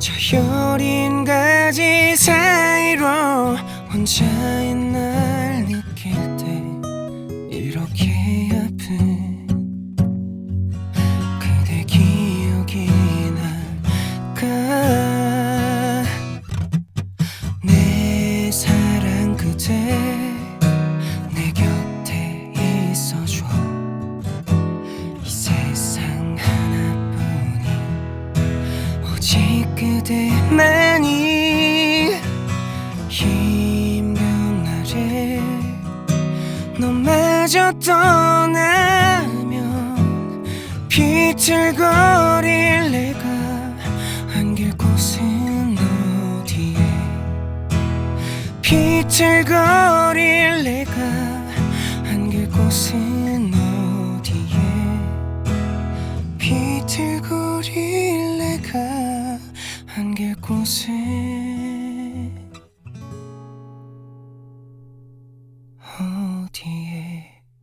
저 여린 가지 사이로 혼자인 날 느낄 때 이렇게 오직 그대만이 힘겨운 날에 너마저 떠나면 비틀거릴 내가 안길 곳은 어디에? 비틀거릴 내가 안길 곳은 안길 곳은